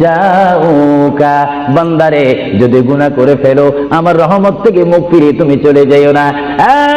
জাউকা বান্দারে, যদি গুনাহ করে ফেলো, আমার রহমত থেকে মুখ ফিরিয়ে তুমি চলে যাইও না।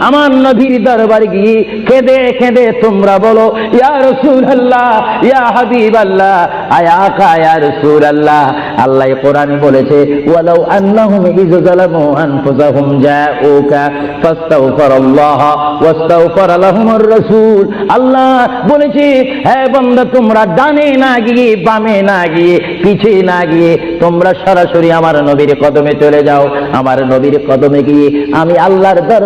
আমার নবীর দরবার গিয়ে কেঁদে কেঁদে তোমরা বলো রসুল আল্লাহ ইয়া হাবিব আল্লাহ আল্লাহ আল্লাহ বলেছে, ওয়ালাউ আন্নাহুম আনফুসাহুম জাউকা, ফাস্তাগফিরুল্লাহ লাহুমুর রাসূল। আল্লাহ বলেছে হ্যাঁ বান্দা, তোমরা ডানে না গিয়ে, বামে না গিয়ে, পিছে না গিয়ে, তোমরা সরাসরি আমার নবীর কদমে চলে যাও। আমার নবীর কদমে গিয়ে আমি আল্লাহর দরবারে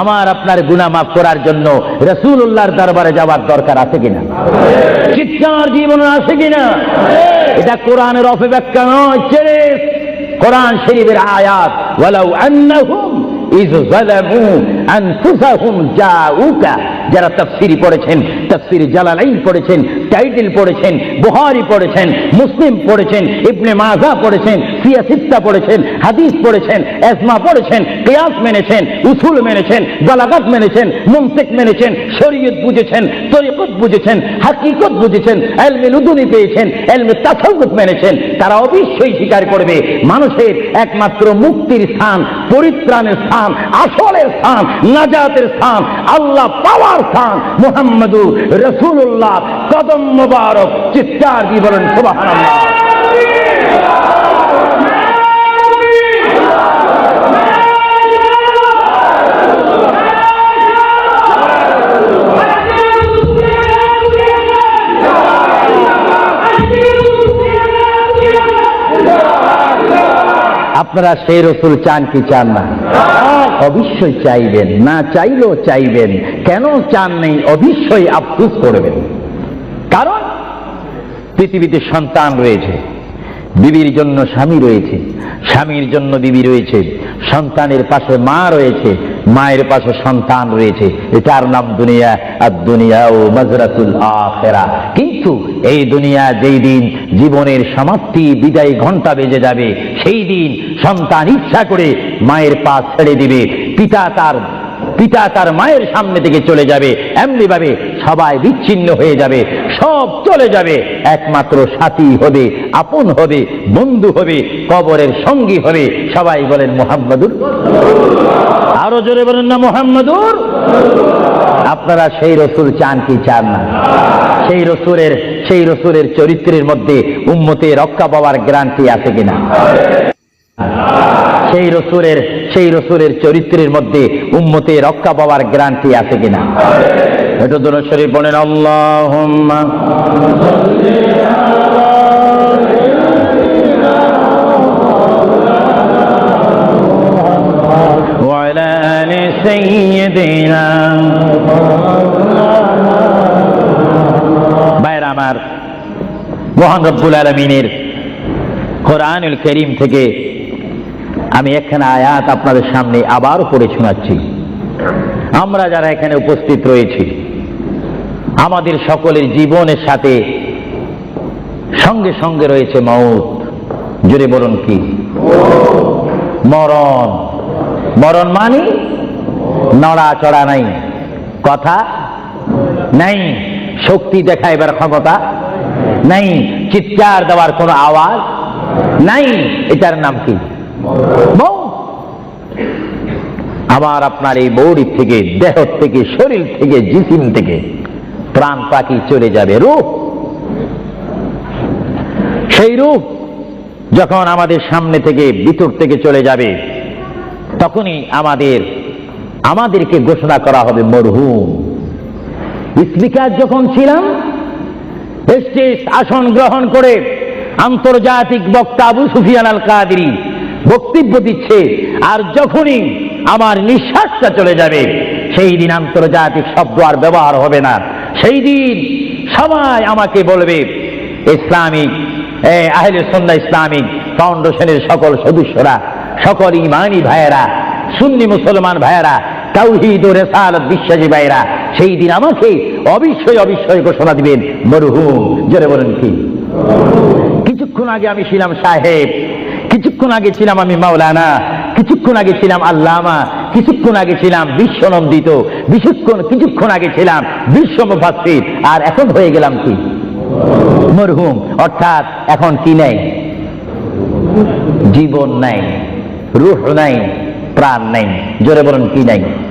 আমার আপনার গুণা মাফ করার জন্য রসুল্লাহর দরবারে যাওয়ার দরকার আছে কিনা? চিৎকার জীবন আছে কিনা? এটা কোরআনের অপব্যাখ্যা নয়, ছেড়ে কোরআন শরীফের আয়াত, ওয়ালাউ যারা তাফসিরি পড়েছেন, তাফসির জালালাইন পড়েছেন টাইটেল পড়েছেন বুহারি পড়েছেন মুসলিম পড়েছেন ইবনে মাজা পড়েছেন সিয়াসিত্তা পড়েছেন হাদিস পড়েছেন এসমা পড়েছেন কিয়াস মেনেছেন উসুল মেনেছেন বালাগাত মেনেছেন মুমসিক মেনেছেন শরীয়ত বুঝেছেন তরিকত বুঝেছেন হাকিকত বুঝেছেন এলমে লুদুনি পেয়েছেন এলমে তাসাউফ মেনেছেন। তারা অবশ্যই স্বীকার করবে, মানুষের একমাত্র মুক্তির স্থান, পরিত্রাণের স্থান, আসলের স্থান, নাজাতের স্থান, আল্লাহ পাওয়ার স্থান মুহাম্মদু রসুল্লাহ কদম মুবারক, চিৎকার দিয়ে বলেন, সুবহানাল্লাহ। আপনারা সেই রসুল চান কি চান না? অবশ্যই চাইবেন, না চাইলেও চাইবেন। কেন চান নেই? অবশ্যই আফসুস করবেন। পৃথিবীতে সন্তান রয়েছে, বিবির জন্য স্বামী রয়েছে, স্বামীর জন্য বিবি রয়েছে, সন্তানের পাশে মা রয়েছে, মায়ের পাশে সন্তান রয়েছে এটার নাম দুনিয়া, আর দুনিয়া ও মজরাতুল আখেরা। কিন্তু এই দুনিয়া যেই দিন জীবনের সমাপ্তি, বিদায় ঘণ্টা বেজে যাবে, সেই দিন সন্তান ইচ্ছা করে মায়ের পা ছেড়ে দিবে, পিতা তার পিতা তার মায়ের সামনে থেকে চলে যাবে এমনি ভাবে সবাই বিচ্ছিন্ন হয়ে যাবে, সব চলে যাবে। একমাত্র সাথী হবে, আপন হবে, বন্ধু হবে, কবরের সঙ্গী হবে। সবাই বলেন মোহাম্মদুর আরও জোরে বলেন না মোহাম্মদুর আপনারা সেই রসুল চান কি চান না? সেই রসুলের সেই রসুলের চরিত্রের মধ্যে উম্মতে রক্ষা পাওয়ার গ্যারান্টি আছে কিনা? সেই রসুরের সেই রসুরের চরিত্রের মধ্যে উম্মতে রক্ষা পাওয়ার গ্রান্টি আছে কিনা? এটা দুরো শরীফ বলেন আল্লাহ বাইর আমার, মহান রব্বুল আলমিনের কোরআনুল করিম থেকে আমি একখানা আয়াত আপনাদের সামনে আবার পড়ে শোনাচ্ছি। আমরা যারা এখানে উপস্থিত রয়েছি, আমাদের সকলের জীবনের সাথে সঙ্গে সঙ্গে রয়েছে মৌত। জোরে বলুন কি? মরণ। মরণ মানে? নড়াচড়া নাই। কথা নাই। শক্তি দেখাইবার ক্ষমতা নাই। চিৎকার দেওয়ার কোনো আওয়াজ নাই। এটার নাম কি? মৌত আমার আপনার এই বৌড়ি থেকে দেহ থেকে, শরীর থেকে, জিসিম থেকে প্রাণ পাখি চলে যাবে রূপ। সেই রূপ যখন আমাদের সামনে থেকে, ভিতর থেকে চলে যাবে, তখনই আমাদের, আমাদেরকে ঘোষণা করা হবে মরহুম। স্পিকার যখন ছিলাম আসন গ্রহণ করে আন্তর্জাতিক বক্তা আবু সুফিয়ান আল কাদিরি বক্তব্য দিচ্ছে, আর যখনই আমার নিঃশ্বাসটা চলে যাবে, সেই দিন আন্তর্জাতিক শব্দ আর ব্যবহার হবে না। সেই দিন সবাই আমাকে বলবে, ইসলামিক আহলে সন্ধ্যা ইসলামিক ফাউন্ডেশনের সকল সদস্যরা, সকল ইমানি ভাইয়েরা, সুন্নি মুসলমান ভাইয়েরা, তাওহিদ ও রেসালত বিশ্বাসী ভাইয়েরা, সেই দিন আমাকে অবশ্যই অবশ্যই ঘোষণা দিবেন, মরহুম। জোরে বলেন কি? কিছুক্ষণ আগে আমি ছিলাম সাহেব কিছুক্ষণ আগে ছিলাম আমি মাওলানা, কিছুক্ষণ আগে ছিলাম আল্লামা, কিছুক্ষণ আগে ছিলাম বিশ্বনন্দিত, বিশুক্ষণ, কিছুক্ষণ আগে ছিলাম বিশ্ব আর এখন হয়ে গেলাম কি? মরহুম। অর্থাৎ এখন কি নেই? জীবন নাই, রুহ নাই, প্রাণ নাই। জোরে বলুন কি নাই?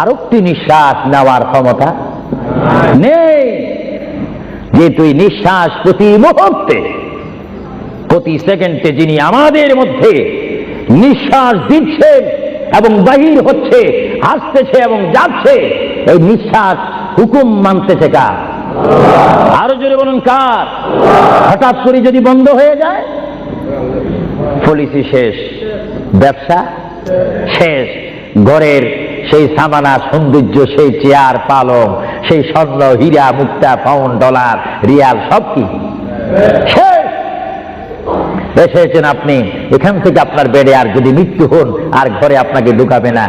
আরেকটি নিঃশ্বাস নেওয়ার ক্ষমতা নেই। যে তুই নিঃশ্বাস প্রতি মুহূর্তে, প্রতি সেকেন্ডে যিনি আমাদের মধ্যে নিঃশ্বাস দিচ্ছেন এবং বাহির হচ্ছে আসতেছে এবং যাচ্ছে এই নিঃশ্বাস হুকুম মানতেছে কার? আরও জোরে বলুন কার? হঠাৎ করে যদি বন্ধ হয়ে যায়, পলিসি শেষ, ব্যবসা শেষ, ঘরের সেই সামানা সৌন্দর্য, সেই চেয়ার পালং, সেই স্বর্ণ, হীরা, মুক্তা পাউন্ড ডলার রিয়াল, সব কি? এসেছেন আপনি, এখান থেকে আপনার বেডে আর যদি মৃত্যু হন, আর ঘরে আপনাকে ঢুকাবে না।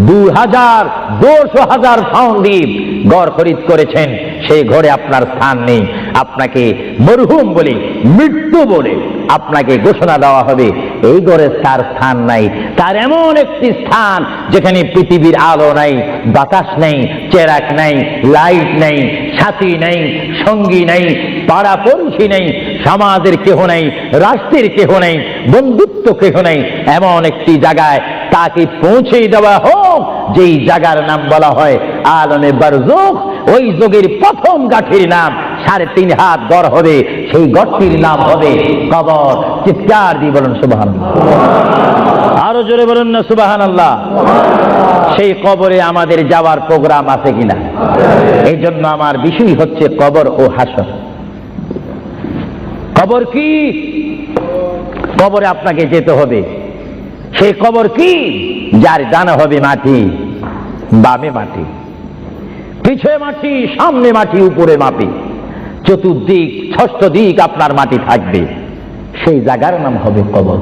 দু হাজার দুশো হাজার পাউন্ড দ্বীপ গড় খরিদ করেছেন, সেই ঘরে আপনার স্থান নেই। আপনাকে মরহুম বলে, মৃত্যু বলে আপনাকে ঘোষণা দেওয়া হবে। এই ঘরে তার স্থান নাই। তার এমন একটি স্থান যেখানে পৃথিবীর আলো নাই, বাতাস নেই, চেরাক নাই, লাইট নেই সাথী নেই, সঙ্গী নেই পাড়া পড়শি নেই, সমাজের কেহ নেই, রাষ্ট্রের কেহ নেই, বন্ধুত্ব কেহ নেই। এমন একটি জায়গায় তাকে পৌঁছে দেওয়া হোক, যেই জায়গার নাম বলা হয় আলমে বারজুখ ওই যোগের প্রথম গাঠির নাম সাড়ে তিন হাত গড় হবে। সেই গড়টির নাম হবে কবর। চিৎকার দিয়ে বলুন সুবাহান আরও জোরে বলুন না সুবাহান আল্লাহ সেই কবরে আমাদের যাওয়ার প্রোগ্রাম আছে কিনা? এই জন্য আমার বিষয় হচ্ছে কবর ও হাসর। কবর কি? কবরে আপনাকে যেতে হবে। সেই কবর কি? যার ডানা হবে মাটি, বামে মাটি। পিছে মাটি, সামনে মাটি, উপরে মাটি। চতুর্দিক, ষষ্ঠ দিক আপনার মাটি থাকবে। সেই জায়গার নাম হবে কবর।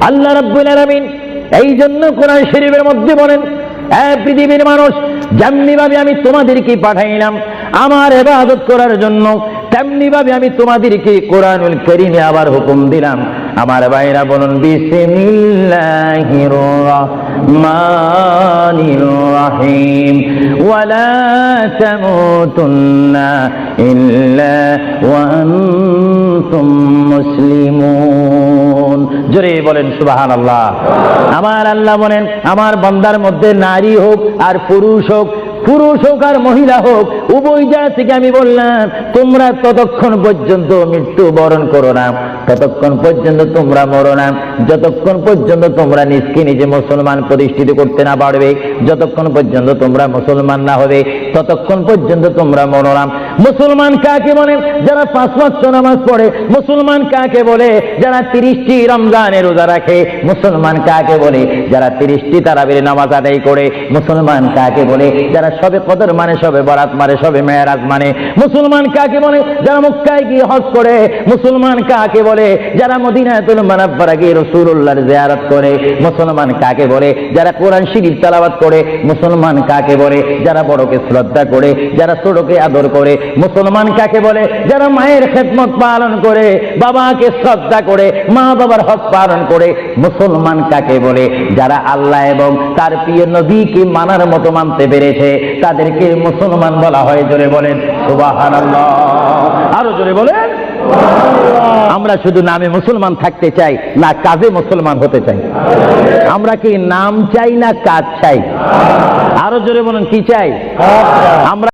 আল্লাহ রাব্বুল আলামিন এই জন্য কোরআন শরীফের মধ্যে বলেন, এ পৃথিবীর মানুষ যেমনি ভাবে আমি তোমাদেরকে পাঠাইলাম, আমার এবাদত করার জন্য তেমনি ভাবে আমি তোমাদেরকে কোরআনুল করিমে আবার হুকুম দিলাম। আমার ভাইরা বলুন তামুতুন্না ইল্লা জোরে বলেন, সুবহানাল্লাহ। আমার আল্লাহ বলেন, আমার বন্দার মধ্যে নারী হোক আর পুরুষ হোক পুরুষ হোক আর মহিলা হোক, উভয় জাতিকে আমি বললাম, তোমরা ততক্ষণ পর্যন্ত মৃত্যু বরণ করো না। ততক্ষণ পর্যন্ত তোমরা মরো না। যতক্ষণ পর্যন্ত তোমরা নিজকে নিজে মুসলমান প্রতিষ্ঠিত করতে না পারবে, যতক্ষণ পর্যন্ত তোমরা মুসলমান না হবে ততক্ষণ পর্যন্ত তোমরা মরো না মুসলমান কাকে বলে? যারা পাঁচ ওয়াক্ত নামাজ পড়ে, মুসলমান কাকে বলে? যারা তিরিশটি রমজানের রোজা রাখে, মুসলমান কাকে বলে? যারা তিরিশটি তারাবির নামাজ আদায় করে, মুসলমান কাকে বলে? যারা সবে কদর মানে সবে বরাত মানে সবে মেয়েরাজ মানে মুসলমান কাকে বলে? যারা মক্কায় গিয়ে হজ করে, মুসলমান কাকে বলে? যারা মদিনাতুল মানাব্বারা গিয়ে রসুল্লাহর জিয়ারত করে, মুসলমান কাকে বলে? যারা কোরআন শরীফ তেলাওয়াত করে, মুসলমান কাকে বলে? যারা বড়কে শ্রদ্ধা করে, যারা ছোটকে আদর করে, মুসলমান কাকে বলে? যারা মায়ের খেদমত পালন করে, বাবাকে শ্রদ্ধা করে, মা বাবার হক পালন করে, মুসলমান কাকে বলে? যারা আল্লাহ এবং তার প্রিয় নবীকে মানার মতো মানতে পেরেছে, তাদেরকে মুসলমান বলা হয়। জোরে বলেন সুবাহ আরও জোরে বলেন আমরা শুধু নামে মুসলমান থাকতে চাই, না কাজে মুসলমান হতে চাই। আমরা কি নাম চাই না কাজ চাই? আরও জোরে বলুন, কি চাই? আমরা